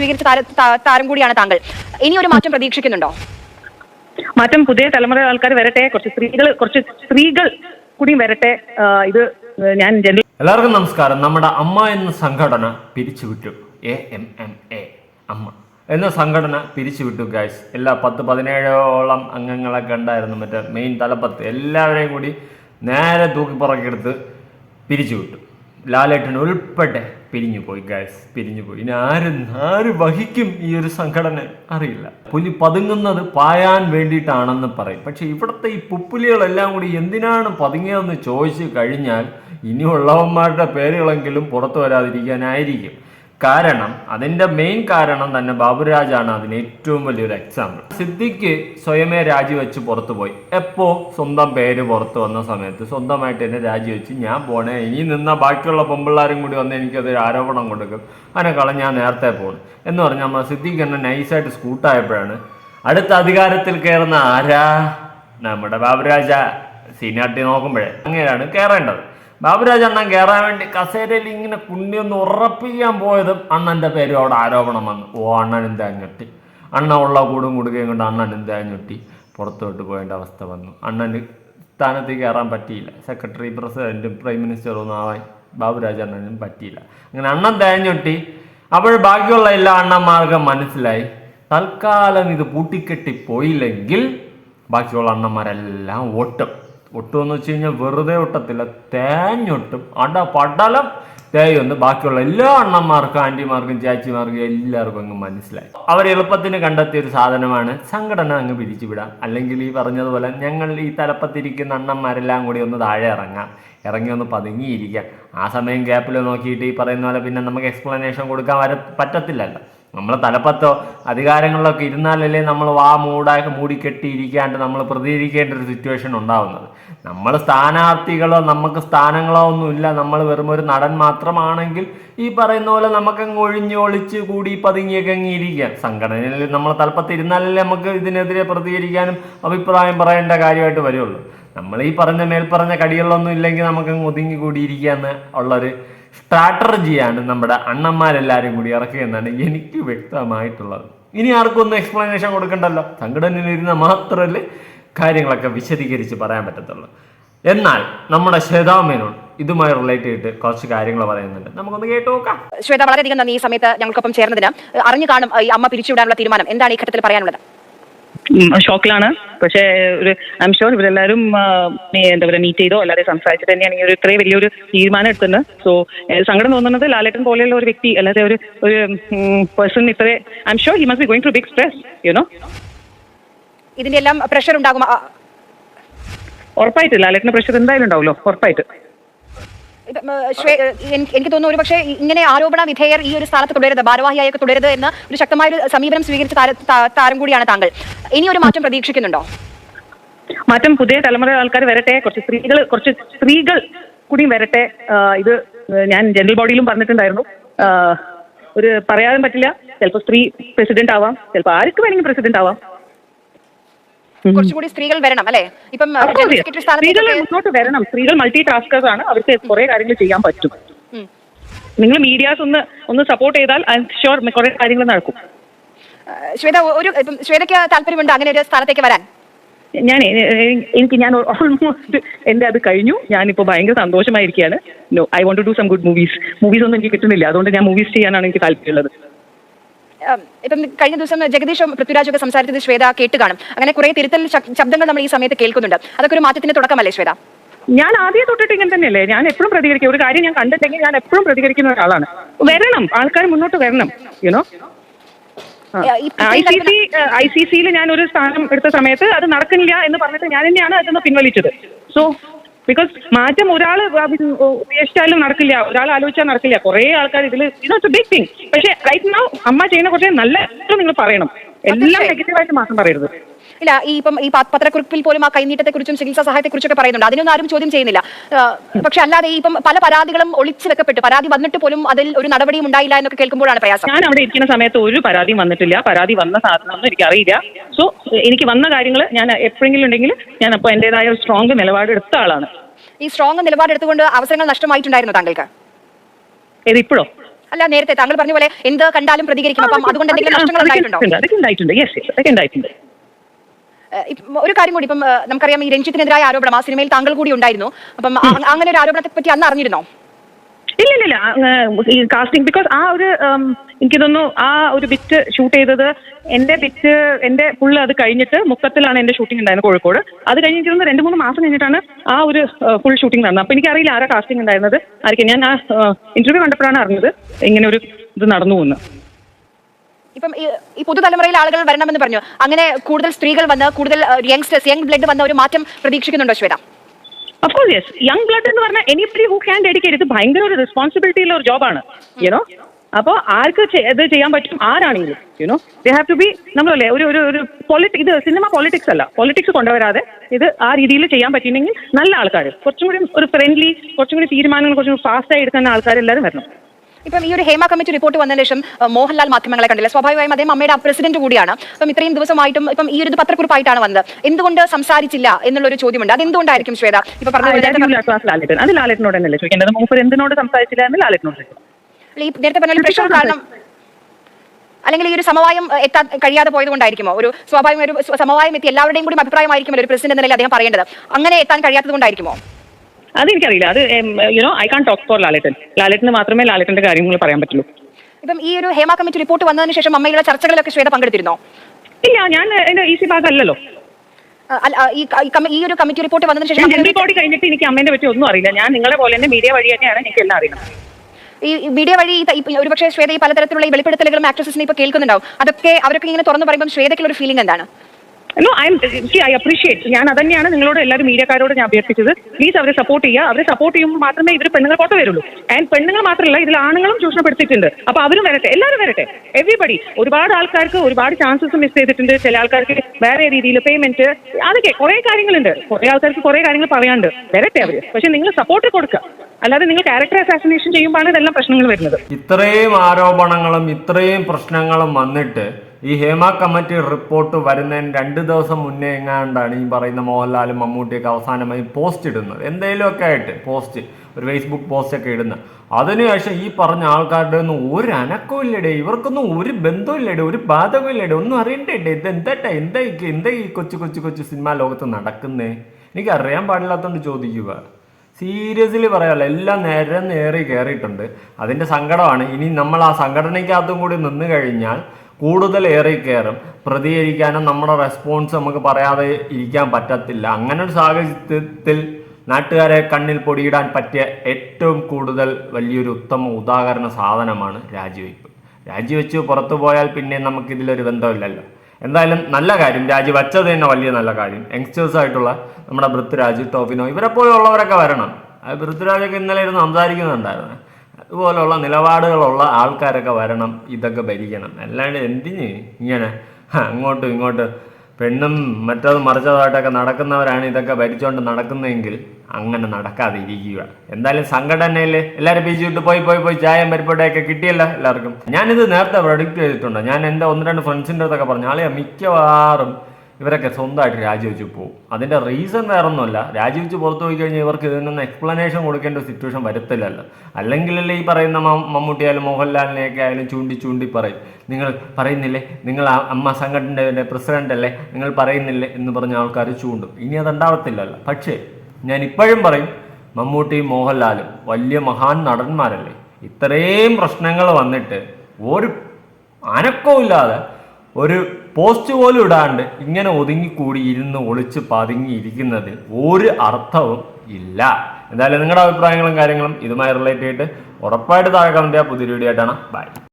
സ്വീകരിച്ച താര- താരം കൂടിയാണ് താങ്കൾ. ഇനി ഒരു മാറ്റം പ്രതീക്ഷിക്കുന്നുണ്ടോ? മാറ്റം പുതിയ തലമുറ ആൾക്കാർ വരട്ടെ കുറച്ച് സ്ത്രീകൾ കുറച്ച് സ്ത്രീകൾ കൂടി വരട്ടെ ഇത് ഞാൻ എല്ലാവർക്കും നമസ്കാരം. നമ്മുടെ അമ്മ എന്ന സംഘടന പിരിച്ചുവിട്ടു. എ എം എം എ അമ്മ എന്ന സംഘടന പിരിച്ചുവിട്ടു ഗൈസ് എല്ലാ പത്ത് പതിനേഴോളം അംഗങ്ങളൊക്കെ ഉണ്ടായിരുന്നു. മറ്റേ മെയിൻ തലപ്പത്ത് എല്ലാവരെയും കൂടി നേരെ തൂക്കിപ്പുറക്കെടുത്ത് പിരിച്ചുവിട്ടു. ലാലേട്ടൻ ഉൾപ്പെടെ പിരിഞ്ഞു പോയി ഗൈസ് പിരിഞ്ഞു പോയി ഇനി ആര് ആര് വഹിക്കും ഈ ഒരു സംഘടന അറിയില്ല. പുലി പതുങ്ങുന്നത് പായാൻ വേണ്ടിയിട്ടാണെന്ന് പറയും. പക്ഷെ ഇവിടുത്തെ ഈ പുപ്പുലികളെല്ലാം കൂടി എന്തിനാണ് പതുങ്ങിയതെന്ന് ചോദിച്ചു കഴിഞ്ഞാൽ ഇനിയുള്ളവന്മാരുടെ പേരുകളെങ്കിലും പുറത്തു വരാതിരിക്കാനായിരിക്കും. കാരണം അതിന്റെ മെയിൻ കാരണം തന്നെ ബാബുരാജാണ് അതിന് ഏറ്റവും വലിയൊരു എക്സാമ്പിൾ സിദ്ദിഖ് സ്വയമേ രാജിവെച്ച് പുറത്തു പോയി. എപ്പോ സ്വന്തം പേര് പുറത്ത് വന്ന സമയത്ത് സ്വന്തമായിട്ട് തന്നെ രാജിവെച്ച് ഞാൻ പോണേ ഇനി നിന്ന ബാക്കിയുള്ള പെമ്പിള്ളാരും കൂടി വന്ന് എനിക്കതൊരു ആരോപണം കൊടുക്കും. അതിനേക്കാളും ഞാൻ നേരത്തെ പോകണം എന്ന് പറഞ്ഞാൽ നമ്മൾ സിദ്ദിഖ് എന്നെ നൈസായിട്ട് സ്കൂട്ടായപ്പോഴാണ് അടുത്ത അധികാരത്തിൽ കയറുന്ന ആരാ? നമ്മുടെ ബാബുരാജ സീനാട്ടി നോക്കുമ്പോഴേ അങ്ങനെയാണ് കയറേണ്ടത് ബാബുരാജ് അണ്ണൻ കയറാൻ വേണ്ടി കസേരയിൽ ഇങ്ങനെ കുണ്ടി ഒന്ന് ഉറപ്പിക്കാൻ പോയതും അണ്ണന്റെ പേരും അവിടെ ആരോപണം വന്നു. ഓ അണ്ണനും തേഞ്ഞൊട്ടി അണ്ണ ഉള്ള കൂടും കൂടുകയും കൊണ്ട് അണ്ണനും തേഞ്ഞൊട്ടി പുറത്തോട്ട് പോകേണ്ട അവസ്ഥ വന്നു. അണ്ണന് സ്ഥാനത്ത് കയറാൻ പറ്റിയില്ല. സെക്രട്ടറി പ്രസിഡന്റും പ്രൈം മിനിസ്റ്ററും ഒന്നും ആവാൻ ബാബുരാജ് അണ്ണനും പറ്റിയില്ല. അങ്ങനെ അണ്ണൻ തേഞ്ഞൊട്ടി അപ്പോൾ ബാക്കിയുള്ള എല്ലാ അണ്ണന്മാർക്കും മനസ്സിലായി. തൽക്കാലം ഇത് പൂട്ടിക്കെട്ടി പോയില്ലെങ്കിൽ ബാക്കിയുള്ള അണ്ണന്മാരെല്ലാം ഒട്ടും ഒട്ടുമെന്ന് വെച്ച് കഴിഞ്ഞാൽ വെറുതെ ഒട്ടത്തില്ല. തേഞ്ഞൊട്ടും. അട പടലം. തേയൊന്ന് ബാക്കിയുള്ള എല്ലാ അണ്ണന്മാർക്കും ആന്റിമാർക്കും ചാച്ചിമാർക്കും എല്ലാവർക്കും അങ്ങ് മനസ്സിലായി. അവർ എളുപ്പത്തിന് കണ്ടെത്തിയ ഒരു സാധനമാണ് സംഘടന അങ്ങ് പിരിച്ചുവിടാം. അല്ലെങ്കിൽ ഈ പറഞ്ഞതുപോലെ ഞങ്ങൾ ഈ തലപ്പത്തിരിക്കുന്ന അണ്ണന്മാരെല്ലാം കൂടി ഒന്ന് താഴെ ഇറങ്ങാം. ഇറങ്ങി ഒന്ന് പതുങ്ങിയിരിക്കാം. ആ സമയം ഗ്യാപ്പിൽ നോക്കിയിട്ട് ഈ പറയുന്ന പോലെ പിന്നെ നമുക്ക് എക്സ്പ്ലനേഷൻ കൊടുക്കാൻ വര പറ്റത്തില്ലല്ലോ. നമ്മൾ തലപ്പത്തോ അധികാരങ്ങളിലൊക്കെ ഇരുന്നാലല്ലേ നമ്മൾ വാ മൂടാക്കി മൂടിക്കെട്ടിയിരിക്കാണ്ട് നമ്മൾ പ്രതികരിക്കേണ്ട ഒരു സിറ്റുവേഷൻ ഉണ്ടാവുന്നത്. നമ്മൾ സ്ഥാനാർത്ഥികളോ നമുക്ക് സ്ഥാനങ്ങളോ ഒന്നുമില്ല. നമ്മൾ വെറും ഒരു നടൻ മാത്രമാണെങ്കിൽ ഈ പറയുന്ന പോലെ നമുക്കങ്ങ് ഒഴിഞ്ഞ് ഒളിച്ച് കൂടി പതുങ്ങിയൊക്കെ അങ്ങ് ഇരിക്കാം സംഘടനയിൽ നമ്മൾ തലപ്പത്ത് ഇരുന്നാലല്ലേ നമുക്ക് ഇതിനെതിരെ പ്രതികരിക്കാനും അഭിപ്രായം പറയേണ്ട കാര്യമായിട്ട് വരുള്ളൂ. നമ്മൾ ഈ പറഞ്ഞ മേൽപ്പറഞ്ഞ കടികളൊന്നും ഇല്ലെങ്കിൽ നമുക്കങ്ങ് ഒതുങ്ങി കൂടിയിരിക്കാന്ന് ഉള്ളൊരു സ്ട്രാറ്റജിയാണ് നമ്മുടെ അണ്ണന്മാരെല്ലാവരും കൂടി ഇറക്കുക എന്നാണ് എനിക്ക് വ്യക്തമായിട്ടുള്ളത്. ഇനി ആർക്കും ഒന്നും എക്സ്പ്ലനേഷൻ കൊടുക്കണ്ടല്ലോ. സംഘടനയിലിരുന്ന മാത്രമല്ലേ കാര്യങ്ങളൊക്കെ വിശദീകരിച്ച് പറയാൻ പറ്റത്തുള്ളൂ. എന്നാൽ നമ്മുടെ ശ്വേതാമേനോൺ ഇതുമായി റിലേറ്റ് ചെയ്തിട്ട് കുറച്ച് കാര്യങ്ങൾ പറയുന്നുണ്ട്. നമുക്കൊന്ന് കേട്ടു നോക്കാം. ശ്വേത വളരെയധികം നന്ദി ഈ സമയത്ത് ഞങ്ങൾക്കൊപ്പം ചേർന്നതിന്. അറിഞ്ഞു കാണും ഈ അമ്മ പിരിച്ചുവിടാനുള്ള തീരുമാനം. എന്താണ് ഈ ഘട്ടത്തിൽ പറയാനുള്ളത്? ഷോക്കിലാണ്. പക്ഷേ ഒരു ഐ എം ഷുവർ ഇവരെല്ലാവരും എന്താ പറയുക മീറ്റ് ചെയ്തോ അല്ലാതെ സംസാരിച്ചിട്ട് തന്നെയാണ് ഈ ഒരു ഇത്രയും വലിയൊരു തീരുമാനം എടുക്കുന്നത്. സോ സങ്കടം തോന്നുന്നത് ലാലേട്ടൻ പോലെയുള്ള ഒരു വ്യക്തി അല്ലാതെ ഒരു ഒരു പേഴ്സൺ ഇത്ര I'm sure he must be going to big stress you know ഇതിന്റെ എല്ലാം പ്രഷർ ഉണ്ടാകും ഉറപ്പായിട്ട്. ലാലേട്ടന് പ്രഷർ എന്തായാലും ഉണ്ടാവുമല്ലോ ഉറപ്പായിട്ട്. എനിക്ക് തോന്നുന്നു ഒരു പക്ഷേ ഇങ്ങനെ ആരോപണ വിധേയർ ഈ ഒരു സ്ഥാനത്ത് തുടരുത് ഭാരവാഹിയായൊക്കെ തുടരുത് എന്ന് ഒരു ശക്തമായ ഒരു സമീപനം സ്വീകരിച്ച താരം കൂടിയാണ് താങ്കൾ. ഇനി ഒരു മാറ്റം പ്രതീക്ഷിക്കുന്നുണ്ടോ? മാറ്റം പുതിയ തലമുറ ആൾക്കാർ വരട്ടെ കുറച്ച് സ്ത്രീകൾ കുറച്ച് സ്ത്രീകൾ കൂടി വരട്ടെ ഇത് ഞാൻ ജനറൽ ബോഡിയിലും പറഞ്ഞിട്ടുണ്ടായിരുന്നു. ഒരു പറയാൻ പറ്റില്ല. ചിലപ്പോൾ സ്ത്രീ പ്രസിഡന്റ് ആവാം ചിലപ്പോൾ ആർക്ക് വേണമെങ്കിൽ പ്രസിഡന്റ് ആവാം. കുറച്ചുകൂടി സ്ത്രീകൾ വരണം അല്ലെ? ഇപ്പം സ്ത്രീകൾ മുന്നോട്ട് വരണം. സ്ത്രീകൾ മൾട്ടി ടാസ്കേഴ്സ് ആണ്. അവർക്ക് കുറെ കാര്യങ്ങൾ ചെയ്യാൻ പറ്റും. നിങ്ങൾ മീഡിയാസ് ഒന്ന് ഒന്ന് സപ്പോർട്ട് ചെയ്താൽ ഐ ഷുവർ കുറെ കാര്യങ്ങൾ നടക്കും. ശ്വേത ഒരു ഇപ്പം ശ്വേതയ്ക്ക് താല്പര്യമുണ്ട് അങ്ങനെ ഒരു സ്ഥാനത്തേക്ക് വരാൻ? ഞാൻ എനിക്ക് ഞാൻ ഓൾമോസ്റ്റ് എന്റെ അത് കഴിഞ്ഞു. ഞാനിപ്പോൾ ഭയങ്കര സന്തോഷമായിരിക്കുകയാണ്. No I want to do some good movies movies ഒന്നും എനിക്ക് കിട്ടുന്നില്ല. അതുകൊണ്ട് ഞാൻ മൂവീസ് ചെയ്യാനാണ് എനിക്ക് താല്പര്യമുള്ളത്. ഇപ്പം കഴിഞ്ഞ ദിവസം ജഗദീഷും പൃഥ്വിരാജും ഒക്കെ സംസാരിച്ചത് ശ്വേത കേട്ട് കാണും അങ്ങനെ കുറെ തിരുത്തൽ ശബ്- ശബ്ദങ്ങൾ നമ്മൾ ഈ സമയത്ത് കേൾക്കുന്നുണ്ട്. അതൊക്കെ ഒരു മാറ്റത്തിന്റെ തുടക്കമല്ലേ ശ്വേത? ഞാൻ ആദ്യം തൊട്ടിട്ട് ഇങ്ങനെ തന്നെയല്ലേ? ഞാൻ എപ്പോഴും പ്രതികരിക്കും. ഒരു കാര്യം ഞാൻ കണ്ടിട്ടെങ്കിൽ ഞാൻ എപ്പോഴും പ്രതികരിക്കുന്ന ഒരാളാണ്. വരണം. ആൾക്കാർ മുന്നോട്ട് വരണം. You know I C C I C സിയിൽ ഞാൻ ഒരു സ്ഥാനം എടുത്ത സമയത്ത് അത് നടക്കുന്നില്ല എന്ന് പറഞ്ഞിട്ട് ഞാൻ തന്നെയാണ് അതൊന്ന് പിൻവലിച്ചത്. സോ ബിക്കോസ് മാറ്റം ഒരാൾ ഉപേക്ഷിച്ചാലും നടക്കില്ല ഒരാൾ ആലോചിച്ചാൽ നടക്കില്ല. കുറേ ആൾക്കാർ ഇതിൽ ഇതൊക്കെ ബിഗ് തിങ് പക്ഷേ റൈറ്റ് നൗ അമ്മ ചെയ്യുന്ന കുറച്ച് നല്ല നിങ്ങൾ പറയണം. എല്ലാം നെഗറ്റീവായിട്ട് മാത്രം പറയരുത്. ഇല്ല ഈ ഇപ്പം ഈ പത്രക്കുറിപ്പിൽ പോലും ആ കൈനീട്ടത്തെ കുറിച്ചും ചികിത്സാ സഹായത്തെ കുറിച്ചൊക്കെ പറയുന്നുണ്ട്. അതിനൊന്നും ആരും ചോദ്യം ചെയ്യുന്നില്ല. പക്ഷെ അല്ലാതെ ഈ ഇപ്പം പല പരാതികളും ഒളിച്ചു വെക്കപ്പെട്ടു. പരാതി വന്നിട്ട് പോലും അതിൽ ഒരു നടപടിയും ഉണ്ടായില്ല എന്നൊക്കെ കേൾക്കുമ്പോഴാണ് പ്രയാസം. ഞാൻ അവിടെ ഇരിക്കുന്ന സമയത്ത് ഒരു പരാതിയും വന്നിട്ടില്ല. പരാതി വന്ന സാധനമൊന്നും എനിക്ക് അറിയില്ല സോ എനിക്ക് വന്ന കാര്യങ്ങൾ ഞാൻ എപ്പോഴെങ്കിലും ഉണ്ടെങ്കിൽ ഞാൻ അപ്പോൾ എന്റെതായ ഒരു സ്ട്രോങ് നിലപാട് എടുത്ത ആളാണ്. ഈ സ്ട്രോങ് നിലപാടെടുത്തുകൊണ്ട് അവസരങ്ങൾ നഷ്ടമായിട്ടുണ്ടായിരുന്നു താങ്കൾക്ക്? ഇപ്പോഴോ? അല്ല നേരത്തെ താങ്കൾ പറഞ്ഞ പോലെ എന്ത് കണ്ടാലും പ്രതികരിക്കും. അപ്പം അതുകൊണ്ട് എന്തെങ്കിലും നഷ്ടങ്ങൾ ഉണ്ടായിട്ടുണ്ട്? ഒരു കാര്യം കൂടി ഇപ്പം നമുക്കറിയാം ഈ രഞ്ജിത്തിനെതിരായ ആരോപണം ആ സിനിമയിൽ താങ്കൾ കൂടി ഉണ്ടായിരുന്നു. അപ്പം അങ്ങനെ ഒരു ആരോപണത്തെ പറ്റി അന്ന് അറിഞ്ഞിരുന്നോ? ഇല്ല ഇല്ല ഈ കാസ്റ്റിംഗ് ബിക്കോസ് ആ ഒരു എനിക്ക് തോന്നുന്നു ആ ഒരു ബിറ്റ് ഷൂട്ട് ചെയ്തത് എന്റെ ബിറ്റ് എന്റെ ഫുള്ള് അത് കഴിഞ്ഞിട്ട് മുക്കത്തിലാണ് എന്റെ ഷൂട്ടിംഗ് ഉണ്ടായിരുന്നത് കോഴിക്കോട്. അത് കഴിഞ്ഞ് എനിക്ക് തോന്നുന്നു രണ്ട് മൂന്ന് മാസം കഴിഞ്ഞിട്ടാണ് ആ ഒരു ഫുൾ ഷൂട്ടിംഗ് നടന്നത്. അപ്പൊ എനിക്കറിയില്ല ആരാ കാസ്റ്റിംഗ് ഉണ്ടായിരുന്നത്. ആയിരിക്കും. ഞാൻ ആ ഇന്റർവ്യൂ കണ്ടപ്പോഴാണ് അറിഞ്ഞത് ഇങ്ങനെ ഒരു ഇത് നടന്നു പോകുന്നു ഇപ്പം ഈ- പുതുതലമുറയിൽ ആളുകൾ വരണമെന്ന് പറഞ്ഞു. അങ്ങനെ കൂടുതൽ സ്ത്രീകൾ വന്ന് കൂടുതൽ യങ്സ്റ്റേഴ്സ് യങ് ബ്ലഡ് വന്ന ഒരു മാറ്റം പ്രതീക്ഷിക്കുന്നുണ്ടോ Shweta? Of course yes young blood എന്ന് പറഞ്ഞാൽ എനിബഡി ഹു ക്യാൻ ഡെഡിക്കേറ്റ് ഇത് ഭയങ്കര ഒരു റെസ്പോൺസിബിലിറ്റി ഉള്ള ഒരു ജോബാണ് യുനോ അപ്പോൾ ആർക്ക് ഇത് ചെയ്യാൻ പറ്റും? ആരാണെങ്കിലും? You know they have to be നമ്മളല്ലേ ഒരു ഒരു ഒരു പൊളിറ്റി ഇത് സിനിമ പൊളിറ്റിക്സ് അല്ല. പൊളിറ്റിക്സ് കൊണ്ടുവരാതെ ഇത് ആ രീതിയിൽ ചെയ്യാൻ പറ്റിയിട്ടുണ്ടെങ്കിൽ നല്ല ആൾക്കാർ കുറച്ചും കൂടി ഒരു ഫ്രണ്ട്ലി കുറച്ചും കൂടി തീരുമാനങ്ങൾ കുറച്ചും കൂടി ഫാസ്റ്റായി എടുക്കുന്ന ആൾക്കാരെല്ലാവരും വരണം. ഇപ്പം ഈ ഒരു ഹേമ കമ്മിറ്റി റിപ്പോർട്ട് വന്നതിന് ശേഷം മോഹൻലാൽ മാധ്യമങ്ങളെ കണ്ടില്ല. സ്വാഭാവികമായും അദ്ദേഹം അമ്മയുടെ പ്രസിഡന്റ് കൂടിയാണ്. അപ്പം ഇത്രയും ദിവസമായിട്ടും ഇപ്പം ഈ ഒരു പത്രക്കുറിപ്പായിട്ടാണ് വന്നത്. എന്തുകൊണ്ട് സംസാരിച്ചില്ല എന്നുള്ള ഒരു ചോദ്യമുണ്ട്. അത് എന്തുകൊണ്ടായിരിക്കും ശ്വേത? ഇപ്പൊ അത് ലാലേട്ടനോട് തന്നെയല്ലേ ചോദിക്കേണ്ടത്? മൂപ്പർ എന്തിനോട് സംസാരിച്ചില്ല എന്ന് ലാലേട്ടനോട് നേരത്തെ പറഞ്ഞ പ്രഷർ കാരണം അല്ലെങ്കിൽ ഈ ഒരു സമവായം എത്താൻ കഴിയാതെ പോയത് കൊണ്ടായിരിക്കുമോ? ഒരു സ്വാഭാവികം ഒരു സമവായം എത്തി എല്ലാവരുടെയും കൂടി അഭിപ്രായമായിരിക്കും ഒരു പ്രസിഡന്റ് എന്നല്ലേ നിലയിൽ അദ്ദേഹം പറയേണ്ടത്. അങ്ങനെ എത്താൻ കഴിയാത്തത് കൊണ്ടായിരിക്കുമോ? അതെനിക്കറിയില്ല. അത് you know I can't talk for Lalettan ലാലേട്ടന് മാത്രമേ ലാലേട്ടന്റെ കാര്യങ്ങൾ പറയാൻ പറ്റുള്ളൂ. ഇപ്പം ഈ ഒരു ഹേമ കമ്മിറ്റി റിപ്പോർട്ട് വന്നതിന് ശേഷം അമ്മയുടെ ചർച്ചകളിലൊക്കെ ശ്വേത പങ്കെടുത്തിരുന്നോ? ഇല്ല ഞാൻ എന്റെ ഈസി ഭാഗമല്ലല്ലോ ഈ സി ഈ ഈ ഒരു കമ്മിറ്റി റിപ്പോർട്ട് വന്നതിന് ശേഷം ജനറൽ ബോഡി കഴിഞ്ഞിട്ട് എനിക്ക് അമ്മേനെ പറ്റി ഒന്നും അറിയില്ല. ഞാൻ നിങ്ങളെ പോലെ തന്നെ മീഡിയ വഴി തന്നെയാണ് എനിക്ക് എല്ലാം അറിയുന്നത്. ഈ ഈ മീഡിയ വഴി ഈ ഈ ഒരുപക്ഷെ ശ്വേത ഈ പലതരത്തിലുള്ള ഈ വെളിപ്പെടുത്തലുകളും ആക്ട്രസസിനെ ഇപ്പൊ കേൾക്കുന്നുണ്ടാവും. അതൊക്കെ അവരൊക്കെ ഇങ്ങനെ തുറന്നു പറയുമ്പോൾ ശ്വേതയ്ക്കുള്ള ഒരു ഫീലിംഗ് എന്താണ്? No I'm I appreciate ഞാൻ അതന്നെയാണ് നിങ്ങളോട് എല്ലാവരും മീഡിയക്കാരോട് ഞാൻ അഭ്യർത്ഥിച്ചത്. പ്ലീസ് അവരെ സപ്പോർട്ട് ചെയ്യുക. അവരെ സപ്പോർട്ട് ചെയ്യുമ്പോൾ മാത്രമേ ഇവർ പെണ്ണുങ്ങൾ പുറത്ത് വരുള്ളൂ. ആൻഡ് പെണ്ണുങ്ങൾ മാത്രമല്ല ഇതിൽ ആണുങ്ങളും ചൂഷണപ്പെടുത്തിയിട്ടുണ്ട്. അപ്പൊ അവരും വരട്ടെ എല്ലാവരും വരട്ടെ. എവറിബഡി ഒരുപാട് ആൾക്കാർക്ക് ഒരുപാട് ചാൻസസ് മിസ് ചെയ്തിട്ടുണ്ട്. ചില ആൾക്കാർക്ക് വേറെ രീതിയിൽ പേയ്മെന്റ് അതൊക്കെ കുറെ കാര്യങ്ങളുണ്ട്. കുറെ ആൾക്കാർക്ക് കുറെ കാര്യങ്ങൾ പറയാണ്ട് വരട്ടെ അവർ. പക്ഷെ നിങ്ങൾ സപ്പോർട്ട് കൊടുക്കുക. അല്ലാതെ നിങ്ങൾ ക്യാരക്ടർ അസാസിനേഷൻ ചെയ്യുമ്പോഴാണ് ഇതെല്ലാം പ്രശ്നങ്ങൾ വരുന്നത്. ഇത്രയും ആരോപണങ്ങളും ഇത്രയും പ്രശ്നങ്ങളും വന്നിട്ട് ഈ ഹേമ കമ്മിറ്റി റിപ്പോർട്ട് വരുന്നതിന് രണ്ട് ദിവസം മുന്നേ എങ്ങാണ്ടാണ് ഈ പറയുന്ന മോഹൻലാലും മമ്മൂട്ടിയൊക്കെ അവസാനമായി പോസ്റ്റ് ഇടുന്നത്? എന്തെങ്കിലുമൊക്കെ ആയിട്ട് പോസ്റ്റ് ഒരു ഫേസ്ബുക്ക് പോസ്റ്റ് ഒക്കെ ഇടുന്നത് അതിനുശേഷം ഈ പറഞ്ഞ ആൾക്കാരുടെ ഒന്നും ഒരു അനക്കവും ഇല്ലടേ. ഇവർക്കൊന്നും ഒരു ബന്ധവും ഇല്ലടേ ഒരു ബാധകവും ഇല്ലടേ. ഒന്നും അറിയണ്ടേ ഇത് എന്താട്ടെ? എന്താ എന്താ ഈ കൊച്ചു കൊച്ചു കൊച്ചു സിനിമാ ലോകത്ത് നടക്കുന്നേ? എനിക്ക് അറിയാൻ പാടില്ലാത്തതുകൊണ്ട് ചോദിക്കുക സീരിയസ്ലി പറയാമല്ലോ എല്ലാം നേരെ നേറി കയറിയിട്ടുണ്ട്. അതിന്റെ സങ്കടമാണ്. ഇനി നമ്മൾ ആ സംഘടനയ്ക്കകത്തും കൂടി നിന്നു കഴിഞ്ഞാൽ കൂടുതൽ ഏറി കയറും പ്രതികരിക്കാനും നമ്മുടെ റെസ്പോൺസ് നമുക്ക് പറയാതെ ഇരിക്കാൻ പറ്റത്തില്ല. അങ്ങനെ ഒരു സാഹചര്യത്തിൽ നാട്ടുകാരെ കണ്ണിൽ പൊടിയിടാൻ പറ്റിയ ഏറ്റവും കൂടുതൽ വലിയൊരു ഉത്തമ ഉദാഹരണ സാധനമാണ് രാജിവെപ്പ് രാജിവെച്ച് പുറത്തു പോയാൽ പിന്നെ നമുക്ക് ഇതിലൊരു ബന്ധമില്ലല്ലോ. എന്തായാലും നല്ല കാര്യം. രാജി വച്ചത് തന്നെ വലിയ നല്ല കാര്യം. യങ്സ്റ്റേഴ്സ് ആയിട്ടുള്ള നമ്മുടെ പൃഥ്വിരാജ് ടോഫിനോ ഇവരെ ഉള്ളവരൊക്കെ വരണം. പൃഥ്വിരാജൊക്കെ ഇന്നലെ ഇരുന്ന് സംസാരിക്കുന്നുണ്ടായിരുന്നു. അതുപോലുള്ള നിലപാടുകളുള്ള ആൾക്കാരൊക്കെ വരണം ഇതൊക്കെ ഭരിക്കണം. അല്ലാണ്ട് എന്തിന് ഇങ്ങനെ? അങ്ങോട്ടും ഇങ്ങോട്ടും. പെണ്ണും മറ്റത് മറിച്ചതായിട്ടൊക്കെ നടക്കുന്നവരാണ് ഇതൊക്കെ ഭരിച്ചുകൊണ്ട് നടക്കുന്നതെങ്കിൽ അങ്ങനെ നടക്കാതിരിക്കുക. എന്തായാലും സംഘടനയിൽ എല്ലാവരും പിരിച്ചു വിട്ട് പോയി പോയി പോയി ചായം പരിപ്പടയൊക്കെ കിട്ടിയല്ല എല്ലാവർക്കും. ഞാനിത് നേരത്തെ പ്രൊഡിക്റ്റ് ചെയ്തിട്ടുണ്ട്. ഞാൻ എന്റെ ഒന്ന് രണ്ട് ഫ്രണ്ട്സിന്റെ അടുത്തൊക്കെ പറഞ്ഞു ആളെ മിക്കവാറും ഇവരൊക്കെ സ്വന്തമായിട്ട് രാജിവെച്ച് പോകും അതിന്റെ റീസൺ വേറെ ഒന്നുമല്ല രാജിവെച്ച് പുറത്തു പോയി കഴിഞ്ഞാൽ ഇവർക്ക് ഇതിനൊന്നും എക്സ്പ്ലനേഷൻ കൊടുക്കേണ്ട സിറ്റുവേഷൻ വരത്തില്ലല്ലോ. അല്ലെങ്കിലല്ലേ ഈ പറയുന്ന മമ്മൂട്ടിയായാലും മോഹൻലാലിനെയൊക്കെ ആയാലും ചൂണ്ടി ചൂണ്ടി പറയും. നിങ്ങൾ പറയുന്നില്ലേ? നിങ്ങൾ അമ്മ സംഘടനയുടെ പ്രസിഡന്റ് അല്ലേ? നിങ്ങൾ പറയുന്നില്ലേ? എന്ന് പറഞ്ഞ ആൾക്കാർ ചൂണ്ടും. ഇനി അതുണ്ടാവത്തില്ലല്ലോ പക്ഷേ ഞാൻ ഇപ്പോഴും പറയും മമ്മൂട്ടിയും മോഹൻലാലും വലിയ മഹാൻ നടന്മാരല്ലേ. ഇത്രയും പ്രശ്നങ്ങൾ വന്നിട്ട് ഒരു അനക്കവും ഇല്ലാതെ ഒരു പോസ്റ്റ് പോലും ഇടാണ്ട് ഇങ്ങനെ ഒതുങ്ങിക്കൂടി ഇരുന്ന് ഒളിച്ച് പതുങ്ങി ഇരിക്കുന്നതിൽ ഒരു അർത്ഥവും ഇല്ല. എന്തായാലും നിങ്ങളുടെ അഭിപ്രായങ്ങളും കാര്യങ്ങളും ഇതുമായി റിലേറ്റ് ചെയ്തിട്ട് ഉറപ്പായിട്ട് താഴെ കമന്റ് ചെയ്യുക പുതിയൊരു വീഡിയോ ആയിട്ടാണ്. ബൈ